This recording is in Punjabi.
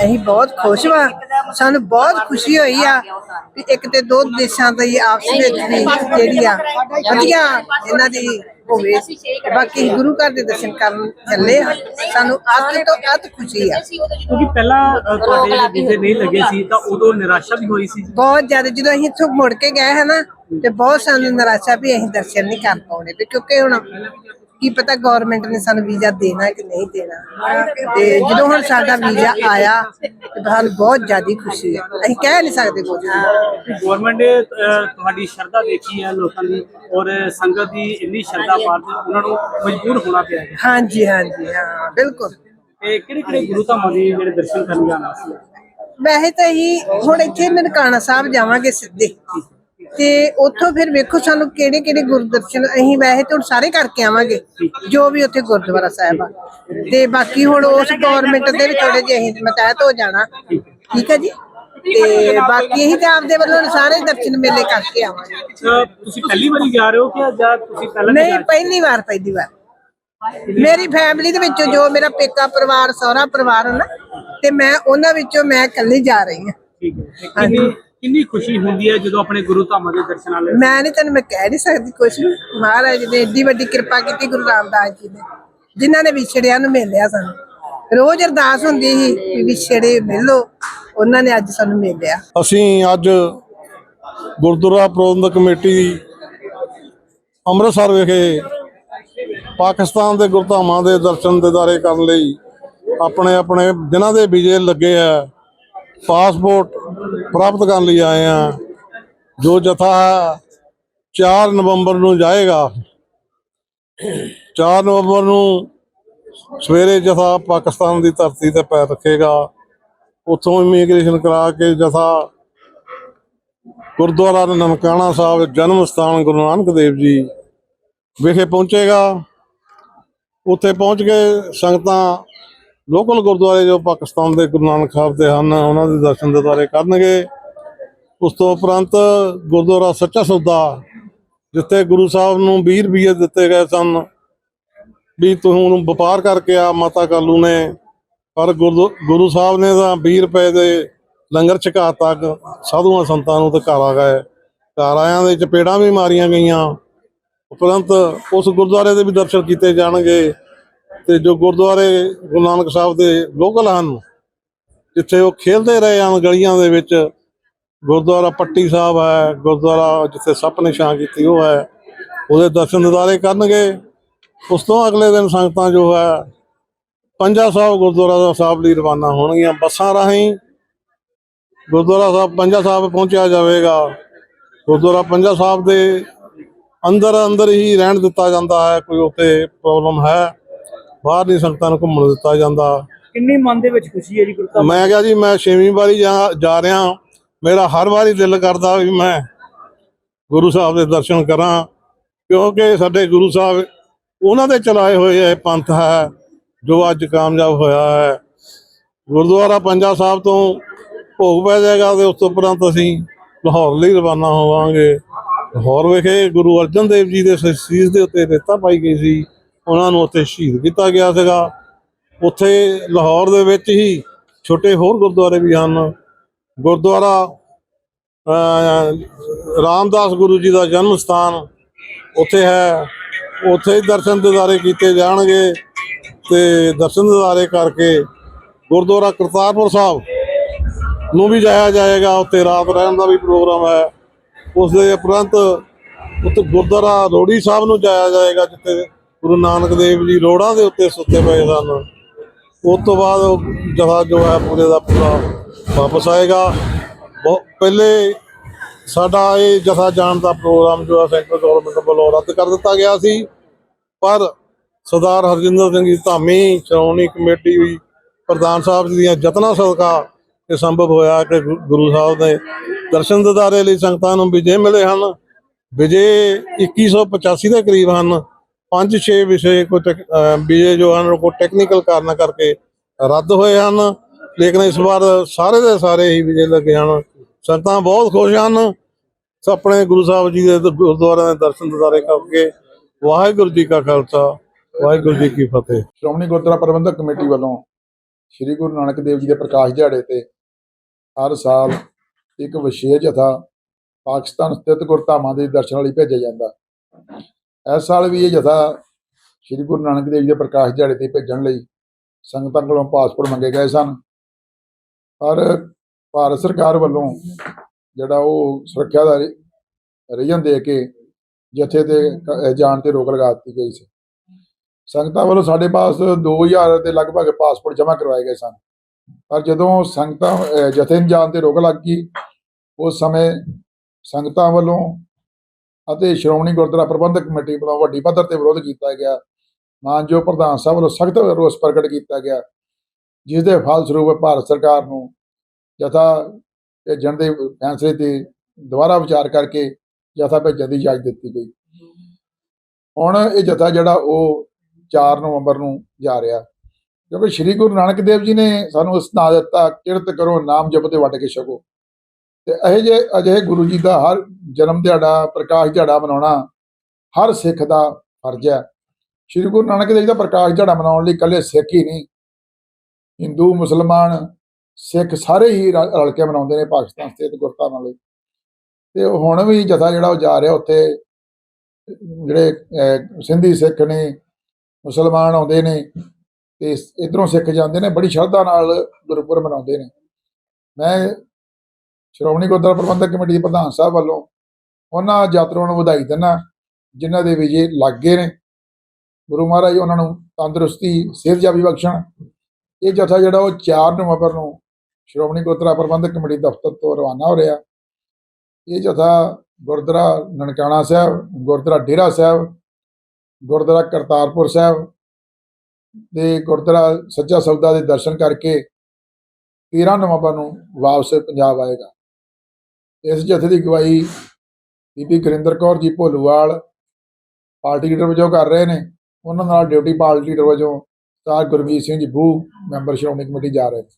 ਅਸੀਂ ਬਹੁਤ ਖੁਸ਼ ਹਾਂ ਸਾਨੂੰ ਬਹੁਤ ਖੁਸ਼ੀ ਹੋਈ ਆ ਕਿ ਇੱਕ ਤੇ ਦੋ ਦੇਸ਼ਾਂ ਦੀ ਆਪਸ ਵਿੱਚ ਵੀ ਜਿਹੜੀ ਆ ਵਧੀਆ ਇਹਨਾਂ ਦੀ ਹੋਵੇ। ਬਾਕੀ ਗੁਰੂ ਘਰ ਦੇ ਦਰਸ਼ਨ ਕਰਨ ਚੱਲੇ ਆ। ਸਾਨੂੰ ਅੱਤ ਤੋਂ ਅੱਤ ਖੁਸ਼ੀ ਆ। ਕਿਉਂਕਿ ਪਹਿਲਾਂ ਤੁਹਾਡੇ ਵੀਜ਼ੇ ਨਹੀਂ ਲੱਗੇ ਸੀ ਤਾਂ ਉਦੋਂ ਨਿਰਾਸ਼ਾ ਵੀ ਹੋਈ ਸੀ ਬਹੁਤ ਜ਼ਿਆਦਾ ਜਦੋਂ ਅਸੀਂ ਇੱਥੋਂ ਮੁੜ ਕੇ ਗਏ ਹੈ ਨਾ ਤੇ ਬਹੁਤ ਸਾਨੂੰ ਨਿਰਾਸ਼ਾ ਵੀ ਅਸੀਂ ਦਰਸ਼ਨ ਨਹੀਂ ਕਰ ਪਾਉਣੇ। ਤੇ ਕਿਉਂਕਿ ਹੁਣ ਕੀ ਪਤਾ ਗਵਰਨਮੈਂਟ ਨੇ ਸਾਨੂੰ ਵੀਜ਼ਾ ਦੇਣਾ ਕਿ ਨਹੀਂ ਦੇਣਾ। ਤੇ ਜਦੋਂ ਹੁਣ ਸਾਡਾ ਵੀਜ਼ਾ ਆਇਆ ਤੇ ਸਾਨੂੰ ਬਹੁਤ ਜ਼ਿਆਦਾ ਖੁਸ਼ੀ ਹੈ ਅਸੀਂ ਕਹਿ ਨਹੀਂ ਸਕਦੇ ਕੁਝ ਗਵਰਨਮੈਂਟ ਨੇ ਤੁਹਾਡੀ ਸ਼ਰਧਾ ਦੇਖੀ ਹੈ ਲੋਕਾਂ ਦੀ ਔਰ ਸੰਗਤ ਦੀ ਇੰਨੀ ਸ਼ਰਧਾ ਪਾਰ ਉਹਨਾਂ ਨੂੰ ਮਜਬੂਰ ਹੋਣਾ ਪਿਆ ਹੈ। ਹਾਂਜੀ ਹਾਂਜੀ ਹਾਂ ਬਿਲਕੁਲ। ਤੇ ਕਿਹੜੇ ਕਿਹੜੇ ਗੁਰੂ ਧਾਮਾਂ ਦੇ ਜਿਹੜੇ ਦਰਸ਼ਨ ਕਰਨ ਜਾਣਾ ਸੀ? ਵੈਸੇ ਤਾਂ ਹੀ ਹੁਣ ਇੱਥੇ ਨਨਕਾਣਾ ਸਾਹਿਬ ਜਾਵਾਂਗੇ ਸਿੱਧੇ। ਤੇ ਉੱਥੋਂ ਫਿਰ ਵੇਖੋ ਸਾਨੂੰ ਕਿਹੜੇ ਕਿਹੜੇ ਗੁਰਦਰਸ਼ਨ ਅਸੀਂ ਵੈਸੇ ਤਾਂ ਹੁਣ ਸਾਰੇ ਕਰਕੇ ਆਵਾਂਗੇ ਜੋ ਵੀ ਉੱਥੇ ਗੁਰਦੁਆਰਾ ਸਾਹਿਬ ਆ। ਤੇ ਬਾਕੀ ਹੁਣ ਉਸ ਗਵਰਨਮੈਂਟ ਦੇ ਵੀ ਥੋੜੇ ਜਿਹੇ ਅਸੀਂ ਮਤਹਿਤ ਹੋ ਜਾਣਾ। ਠੀਕ ਹੈ ਜੀ? ਤੇ ਬਾਕੀ ਅਸੀਂ ਤਾਂ ਆਪਦੇ ਵੱਲੋਂ ਸਾਰੇ ਦਰਸ਼ਨ ਮੇਲੇ ਕਰਕੇ ਆਵਾਂਗੇ। ਤੁਸੀਂ ਪਹਿਲੀ ਵਾਰੀ ਜਾ ਰਹੇ ਹੋ ਕਿ ਜਾਂ ਤੁਸੀਂ ਪਹਿਲਾਂ ਨਹੀਂ ਪਹਿਲੀ ਵਾਰ ਪਹਿਲੀ ਵਾਰ। ਮੇਰੀ ਫੈਮਿਲੀ ਦੇ ਵਿੱਚੋਂ ਜੋ ਮੇਰਾ ਪੇਕਾ ਪਰਿਵਾਰ ਸਹੁਰਾ ਪਰਿਵਾਰ ਹੈ ਨਾ ਤੇ ਮੈਂ ਉਹਨਾਂ ਵਿੱਚੋਂ ਮੈਂ ਇਕੱਲੀ ਜਾ ਰਹੀ ਹਾਂ। ਠੀਕ ਹੈ। ਤੇ ਕਿੰਨੀ ਖੁਸ਼ੀ ਹੁੰਦੀ ਹੈ ਜਦੋਂ ਆਪਣੇ ਗੁਰੂ ਧਾਮਾਂ ਦੇ ਦਰਸ਼ਨਾਂ ਲਈ ਮੈਂ ਨਹੀਂ ਤੈਨੂੰ ਮੈਂ ਕਹਿ ਨਹੀਂ ਸਕਦੀ ਕੁਛ ਮਹਾਰਾਜ ਨੇ ਏਡੀ ਵੱਡੀ ਕਿਰਪਾ ਕੀਤੀ ਗੁਰੂ ਰਾਮਦਾਸ ਜੀ ਨੇ ਜਿਨ੍ਹਾਂ ਨੇ ਵਿਛੜਿਆਂ ਨੂੰ ਮਿਲਿਆ ਸਾਨੂੰ। ਰੋਜ਼ ਅਰਦਾਸ ਹੁੰਦੀ ਸੀ ਵੀ ਵਿਛੜੇ ਮਿਲੋ ਉਹਨਾਂ ਨੇ ਅੱਜ ਸਾਨੂੰ ਮਿਲਿਆ। ਅਸੀਂ ਅੱਜ ਗੁਰਦੁਆਰਾ ਪ੍ਰਬੰਧਕ ਕਮੇਟੀ ਅੰਮ੍ਰਿਤਸਰ ਵਿਖੇ ਪਾਕਿਸਤਾਨ ਦੇ ਗੁਰਧਾਮਾਂ ਦੇ ਦਰਸ਼ਨ ਦਿਦਾਰੇ ਕਰਨ ਲਈ ਆਪਣੇ ਆਪਣੇ ਜਿਨ੍ਹਾਂ ਦੇ ਵੀਜ਼ੇ ਲੱਗੇ ਆ ਪਾਸਪੋਰਟ ਪ੍ਰਾਪਤ ਕਰਨ ਲਈ ਆਏ ਆ ਜੋ ਜਥਾ 4 ਨਵੰਬਰ ਨੂੰ ਜਾਏਗਾ 4 ਨਵੰਬਰ ਨੂੰ ਸਵੇਰੇ ਜਥਾ ਪਾਕਿਸਤਾਨ ਦੀ ਧਰਤੀ ਤੇ ਪੈਰ ਰੱਖੇਗਾ। ਉੱਥੋਂ ਇਮੀਗ੍ਰੇਸ਼ਨ ਕਰਾ ਕੇ ਜਥਾ ਗੁਰਦੁਆਰਾ ਨਨਕਾਣਾ ਸਾਹਿਬ ਜਨਮ ਸਥਾਨ ਗੁਰੂ ਨਾਨਕ ਦੇਵ ਜੀ ਵਿਖੇ ਪਹੁੰਚੇਗਾ। ਉੱਥੇ ਪਹੁੰਚ ਕੇ ਸੰਗਤਾਂ ਲੋਕਲ ਗੁਰਦੁਆਰੇ ਜੋ ਪਾਕਿਸਤਾਨ ਦੇ ਗੁਰੂ ਨਾਨਕ ਸਾਹਿਬ ਦੇ ਹਨ, ਉਹਨਾਂ ਦੇ ਦਰਸ਼ਨ ਦਿਦਾਰੇ ਕਰਨਗੇ। ਉਸ ਤੋਂ ਉਪਰੰਤ ਗੁਰਦੁਆਰਾ ਸੱਚਾ ਸੌਦਾ, ਜਿੱਥੇ ਗੁਰੂ ਸਾਹਿਬ ਨੂੰ 20 ਰੁਪਏ ਦਿੱਤੇ ਗਏ ਸਨ, ਵੀ ਤੂੰ ਹੁਣ ਵਪਾਰ ਕਰਕੇ ਆ, ਮਾਤਾ ਕਾਲੂ ਨੇ। ਪਰ ਗੁਰੂ ਗੁਰੂ ਸਾਹਿਬ ਨੇ ਤਾਂ 20 ਰੁਪਏ ਦੇ ਲੰਗਰ ਛਕਾ ਤੱਕ ਸਾਧੂਆਂ ਸੰਤਾਂ ਨੂੰ ਤੇ ਘਰ ਆ ਗਏ। ਘਰ ਆਇਆਂ ਦੇ ਚਪੇੜਾਂ ਵੀ ਮਾਰੀਆਂ ਗਈਆਂ। ਉਪਰੰਤ ਉਸ ਗੁਰਦੁਆਰੇ ਦੇ ਵੀ ਦਰਸ਼ਨ ਕੀਤੇ ਜਾਣਗੇ। ਤੇ ਜੋ ਗੁਰਦੁਆਰੇ ਗੁਰੂ ਨਾਨਕ ਸਾਹਿਬ ਦੇ ਲੋਕਲ ਹਨ, ਜਿੱਥੇ ਉਹ ਖੇਲਦੇ ਰਹੇ ਹਨ ਗਲੀਆਂ ਦੇ ਵਿੱਚ, ਗੁਰਦੁਆਰਾ ਪੱਟੀ ਸਾਹਿਬ ਹੈ, ਗੁਰਦੁਆਰਾ ਜਿੱਥੇ ਸੱਪ ਨੇ ਛਾਂ ਕੀਤੀ ਉਹ ਹੈ, ਉਹਦੇ ਦਰਸ਼ਨ ਦਿਦਾਰੇ ਕਰਨਗੇ। ਉਸ ਤੋਂ ਅਗਲੇ ਦਿਨ ਸੰਗਤਾਂ ਜੋ ਹੈ, ਪੰਜਾ ਸਾਹਿਬ ਗੁਰਦੁਆਰਾ ਸਾਹਿਬ ਲਈ ਰਵਾਨਾ ਹੋਣਗੀਆਂ ਬੱਸਾਂ ਰਾਹੀਂ। ਗੁਰਦੁਆਰਾ ਸਾਹਿਬ ਪੰਜਾ ਸਾਹਿਬ ਪਹੁੰਚਿਆ ਜਾਵੇਗਾ। ਗੁਰਦੁਆਰਾ ਪੰਜਾ ਸਾਹਿਬ ਦੇ ਅੰਦਰ ਅੰਦਰ ਹੀ ਰਹਿਣ ਦਿੱਤਾ ਜਾਂਦਾ ਹੈ, ਕੋਈ ਉੱਥੇ ਪ੍ਰੋਬਲਮ ਹੈ। ਬਾਹਰ ਨਹੀਂ ਸੰਗਤਾਂ ਨੂੰ ਘੁੰਮਣ ਦਿੱਤਾ ਜਾਂਦਾ। ਕਿੰਨੀ ਮਨ ਦੇ ਵਿੱਚ ਖੁਸ਼ੀ ਹੈ ਜੀ ਗੁਰੂ ਧਾਮ ਮੈਂ ਕਿਹਾ ਜੀ ਮੈਂ ਛੇਵੀਂ ਵਾਰੀ ਜਾ ਜਾ ਰਿਹਾ ਮੇਰਾ ਹਰ ਵਾਰੀ ਦਿਲ ਕਰਦਾ ਵੀ ਮੈਂ ਗੁਰੂ ਸਾਹਿਬ ਦੇ ਦਰਸ਼ਨ ਕਰਾਂ ਕਿਉਂਕਿ ਸਾਡੇ ਗੁਰੂ ਸਾਹਿਬ ਉਹਨਾਂ ਦੇ ਚਲਾਏ ਹੋਏ ਇਹ ਪੰਥ ਹੈ ਜੋ ਅੱਜ ਕਾਮਯਾਬ ਹੋਇਆ ਹੈ। ਗੁਰਦੁਆਰਾ ਪੰਜਾ ਸਾਹਿਬ ਤੋਂ ਭੋਗ ਪੈ ਜਾਏਗਾ ਤੇ ਉਸ ਤੋਂ ਉਪਰੰਤ ਅਸੀਂ ਲਾਹੌਰ ਲਈ ਰਵਾਨਾ ਹੋਵਾਂਗੇ। ਲਾਹੌਰ ਵਿਖੇ ਗੁਰੂ ਅਰਜਨ ਦੇਵ ਜੀ ਦੇ ਸੀਸ ਦੇ ਉੱਤੇ ਰੇਤਾ ਪਾਈ ਗਈ ਸੀ। ਉਹਨਾਂ ਨੂੰ ਉੱਥੇ ਸ਼ਹੀਦ ਕੀਤਾ ਗਿਆ ਸੀਗਾ। ਉੱਥੇ ਲਾਹੌਰ ਦੇ ਵਿੱਚ ਹੀ ਛੋਟੇ ਹੋਰ ਗੁਰਦੁਆਰੇ ਵੀ ਹਨ। ਗੁਰਦੁਆਰਾ ਰਾਮਦਾਸ ਗੁਰੂ ਜੀ ਦਾ ਜਨਮ ਸਥਾਨ ਉੱਥੇ ਹੈ। ਉੱਥੇ ਹੀ ਦਰਸ਼ਨ ਦਿਦਾਰੇ ਕੀਤੇ ਜਾਣਗੇ ਤੇ ਦਰਸ਼ਨ ਦਿਦਾਰੇ ਕਰਕੇ ਗੁਰਦੁਆਰਾ ਕਰਤਾਰਪੁਰ ਸਾਹਿਬ ਨੂੰ ਵੀ ਜਾਇਆ ਜਾਏਗਾ। ਉੱਥੇ ਰਾਤ ਰਹਿਣ ਦਾ ਵੀ ਪ੍ਰੋਗਰਾਮ ਹੈ। ਉਸ ਦੇ ਉਪਰੰਤ ਉੱਥੇ ਗੁਰਦੁਆਰਾ ਰੋੜੀ ਸਾਹਿਬ ਨੂੰ ਜਾਇਆ ਜਾਏਗਾ, ਜਿੱਥੇ ਗੁਰੂ ਨਾਨਕ ਦੇਵ ਜੀ ਰੋੜਾਂ ਦੇ ਉੱਤੇ ਸੁੱਤੇ ਪਏ ਸਨ। ਉਸ ਤੋਂ ਬਾਅਦ ਉਹ ਜਥਾ ਜੋ ਹੈ ਪੂਰੇ ਦਾ ਪੂਰਾ ਵਾਪਸ ਆਏਗਾ। ਬਹੁ- ਪਹਿਲੇ ਸਾਡਾ ਇਹ ਜਥਾ ਜਾਣ ਦਾ ਪ੍ਰੋਗਰਾਮ ਜੋ ਹੈ ਸੈਂਟਰ ਗਵਰਨਮੈਂਟ ਵੱਲੋਂ ਰੱਦ ਕਰ ਦਿੱਤਾ ਗਿਆ ਸੀ। ਪਰ ਸਰਦਾਰ ਹਰਜਿੰਦਰ ਸਿੰਘ ਜੀ ਧਾਮੀ, ਸ਼੍ਰੋਮਣੀ ਕਮੇਟੀ ਵੀ ਪ੍ਰਧਾਨ ਸਾਹਿਬ ਜੀ ਦੀਆਂ ਯਤਨਾਂ ਸਦਕਾ ਇਹ ਸੰਭਵ ਹੋਇਆ ਕਿ ਗੁ- ਗੁਰੂ ਸਾਹਿਬ ਦੇ ਦਰਸ਼ਨ ਦਿਦਾਰੇ ਲਈ ਸੰਗਤਾਂ ਨੂੰ ਵਿਜੇ ਮਿਲੇ ਹਨ। ਵਿਜੇ 2185 ਦੇ ਕਰੀਬ ਹਨ। ਪੰਜ ਛੇ ਵਿਸ਼ੇ ਕੋਈ ਟੈਕ- ਵਿਜੇ ਜੋ ਹਨ, ਉਹ ਟੈਕਨੀਕਲ ਕਾਰਨਾਂ ਕਰਕੇ ਰੱਦ ਹੋਏ ਹਨ। ਲੇਕਿਨ ਇਸ ਵਾਰ ਸਾਰੇ ਦੇ ਸਾਰੇ ਹੀ ਵਿਜੇ ਲੱਗੇ ਹਨ। ਸੰਗਤਾਂ ਬਹੁਤ ਖੁਸ਼ ਹਨ। ਆਪਣੇ ਗੁਰੂ ਸਾਹਿਬ ਜੀ ਦੇ ਗੁਰਦੁਆਰਿਆਂ ਦੇ ਦਰਸ਼ਨ ਦਿਦਾਰੇ ਕਰਕੇ ਵਾਹਿਗੁਰੂ ਜੀ ਕਾ ਖਾਲਸਾ, ਵਾਹਿਗੁਰੂ ਜੀ ਕੀ ਫਤਿਹ। ਸ਼੍ਰੋਮਣੀ ਗੁਰਦੁਆਰਾ ਪ੍ਰਬੰਧਕ ਕਮੇਟੀ ਵੱਲੋਂ ਸ੍ਰੀ ਗੁਰੂ ਨਾਨਕ ਦੇਵ ਜੀ ਦੇ ਪ੍ਰਕਾਸ਼ ਦਿਹਾੜੇ ਤੇ ਹਰ ਸਾਲ ਇੱਕ ਵਿਸ਼ੇਸ਼ ਜਥਾ ਪਾਕਿਸਤਾਨ ਸਥਿਤ ਗੁਰਧਾਮਾਂ ਦੇ ਦਰਸ਼ਨ ਲਈ ਭੇਜਿਆ ਜਾਂਦਾ। ਇਸ ਸਾਲ ਵੀ ਇਹ ਜਥਾ ਸ੍ਰੀ ਗੁਰੂ ਨਾਨਕ ਦੇਵ ਜੀ ਦੇ ਪ੍ਰਕਾਸ਼ ਦਿਹਾੜੇ ਤੇ ਭੇਜਣ ਲਈ ਸੰਗਤਾਂ ਕੋਲੋਂ ਪਾਸਪੋਰਟ ਮੰਗੇ ਗਏ ਸਨ। ਪਰ ਭਾਰਤ ਸਰਕਾਰ ਵੱਲੋਂ ਜਿਹੜਾ ਉਹ ਸੁਰੱਖਿਆ ਦਾ ਰੀਜਨ ਦੇ ਕੇ ਜਥੇ ਤੇ ਜਾਣ ਤੇ ਰੋਕ ਲਗਾ ਦਿੱਤੀ ਗਈ ਸੀ। ਸੰਗਤਾਂ ਵੱਲੋਂ ਸਾਡੇ ਪਾਸ 2000 ਦੇ ਲਗਭਗ ਪਾਸਪੋਰਟ ਜਮ੍ਹਾਂ ਕਰਵਾਏ ਗਏ ਸਨ। ਪਰ ਜਦੋਂ ਸੰਗਤਾਂ ਜਥੇ ਨੂੰ ਜਾਣ ਤੇ ਰੋਕ ਲੱਗ ਗਈ, ਉਸ ਸਮੇਂ ਸੰਗਤਾਂ ਵੱਲੋਂ ਅਤੇ ਸ਼੍ਰੋਮਣੀ ਗੁਰਦੁਆਰਾ ਪ੍ਰਬੰਧਕ ਕਮੇਟੀ ਵੱਲੋਂ ਵੱਡੀ ਪੱਧਰ ਤੇ ਵਿਰੋਧ ਕੀਤਾ ਗਿਆ। ਮਾਨਯੋਗ ਪ੍ਰਧਾਨ ਸਾਹਿਬ ਵੱਲੋਂ ਸਖਤ ਰੋਸ ਪ੍ਰਗਟ ਕੀਤਾ ਗਿਆ, ਜਿਸ ਦੇ ਫਲਸਰੂਪ ਭਾਰਤ ਸਰਕਾਰ ਨੂੰ ਜਥਾ ਭੇਜਣ ਦੇ ਫੈਸਲੇ ਤੇ ਦੁਬਾਰਾ ਵਿਚਾਰ ਕਰਕੇ ਜਥਾ ਭੇਜਣ ਦੀ ਇਜਾਜ਼ਤ ਦਿੱਤੀ ਗਈ। ਹੁਣ ਇਹ ਜਥਾ ਜਿਹੜਾ ਉਹ 4 ਨਵੰਬਰ ਨੂੰ ਜਾ ਰਿਹਾ। ਕਿਉਂਕਿ ਸ੍ਰੀ ਗੁਰੂ ਨਾਨਕ ਦੇਵ ਜੀ ਨੇ ਸਾਨੂੰ ਇਸ ਨਾਂ ਦਿੱਤਾ, ਕਿਰਤ ਕਰੋ, ਨਾਮ ਜਪੋ ਤੇ ਵਟ ਕੇ ਛਕੋ। ਤੇ ਇਹ ਜੇ ਅਜਿਹੇ ਗੁਰੂ ਜੀ ਦਾ ਹਰ ਜਨਮ ਦਿਹਾੜਾ, ਪ੍ਰਕਾਸ਼ ਦਿਹਾੜਾ ਮਨਾਉਣਾ ਹਰ ਸਿੱਖ ਦਾ ਫਰਜ਼ ਹੈ। ਸ੍ਰੀ ਗੁਰੂ ਨਾਨਕ ਦੇਵ ਜੀ ਦਾ ਪ੍ਰਕਾਸ਼ ਦਿਹਾੜਾ ਮਨਾਉਣ ਲਈ ਇਕੱਲੇ ਸਿੱਖ ਹੀ ਨਹੀਂ, ਹਿੰਦੂ, ਮੁਸਲਮਾਨ, ਸਿੱਖ ਸਾਰੇ ਹੀ ਰਲ ਕੇ ਮਨਾਉਂਦੇ ਨੇ ਪਾਕਿਸਤਾਨ ਸਥਿਤ ਗੁਰਧਾਮਾਂ ਲਈ। ਤੇ ਹੁਣ ਵੀ ਜਥਾ ਜਿਹੜਾ ਉਹ ਜਾ ਰਿਹਾ ਉੱਥੇ, ਜਿਹੜੇ ਸਿੰਧੀ ਸਿੱਖ ਨੇ, ਮੁਸਲਮਾਨ ਆਉਂਦੇ ਨੇ, ਤੇ ਇਧਰੋਂ ਸਿੱਖ ਜਾਂਦੇ ਨੇ, ਬੜੀ ਸ਼ਰਧਾ ਨਾਲ ਗੁਰਪੁਰਬ ਮਨਾਉਂਦੇ ਨੇ। ਮੈਂ ਸ਼੍ਰੋਮਣੀ ਗੁਰਦੁਆਰਾ ਪ੍ਰਬੰਧਕ ਕਮੇਟੀ ਦੇ ਪ੍ਰਧਾਨ ਸਾਹਿਬ ਵੱਲੋਂ ਉਹਨਾਂ ਯਾਤਰੂਆਂ ਨੂੰ ਵਧਾਈ ਦਿੰਦਾ ਜਿਨ੍ਹਾਂ ਦੇ ਵਿਜੇ ਲੱਗੇ ਨੇ। ਗੁਰੂ ਮਹਾਰਾਜ ਉਹਨਾਂ ਨੂੰ ਤੰਦਰੁਸਤੀ, ਸਿਹਤਯਾਬੀ ਬਖਸ਼ਣ। ਇਹ ਜਥਾ ਜਿਹੜਾ ਉਹ 4 ਨਵੰਬਰ ਨੂੰ ਸ਼੍ਰੋਮਣੀ ਗੁਰਦੁਆਰਾ ਪ੍ਰਬੰਧਕ ਕਮੇਟੀ ਦਫ਼ਤਰ ਤੋਂ ਰਵਾਨਾ ਹੋ ਰਿਹਾ। ਇਹ ਜਥਾ ਗੁਰਦੁਆਰਾ ਨਨਕਾਣਾ ਸਾਹਿਬ, ਗੁਰਦੁਆਰਾ ਡੇਰਾ ਸਾਹਿਬ, ਗੁਰਦੁਆਰਾ ਕਰਤਾਰਪੁਰ ਸਾਹਿਬ ਦੇ ਗੁਰਦੁਆਰਾ ਸੱਚਾ ਸੌਦਾ ਦੇ ਦਰਸ਼ਨ ਕਰਕੇ 13 ਨਵੰਬਰ ਨੂੰ ਵਾਪਸ ਪੰਜਾਬ ਆਏਗਾ। ਇਸ ਜਥੇ ਦੀ ਅਗਵਾਈ ਬੀਬੀ ਗੁਰਿੰਦਰ ਕੌਰ ਜੀ ਭੋਲੂਵਾਲ ਪਾਰਟੀ ਲੀਡਰ ਵਜੋਂ ਕਰ ਰਹੇ ਨੇ। ਉਹਨਾਂ ਨਾਲ ਡਿਊਟੀ ਪਾਰਟੀ ਲੀਡਰ ਵਜੋਂ ਸਰਦਾਰ ਗੁਰਮੀਤ ਸਿੰਘ ਜੀ ਬੂ ਮੈਂਬਰ ਸ਼੍ਰੋਮਣੀ ਕਮੇਟੀ ਜਾ ਰਹੇ ਨੇ।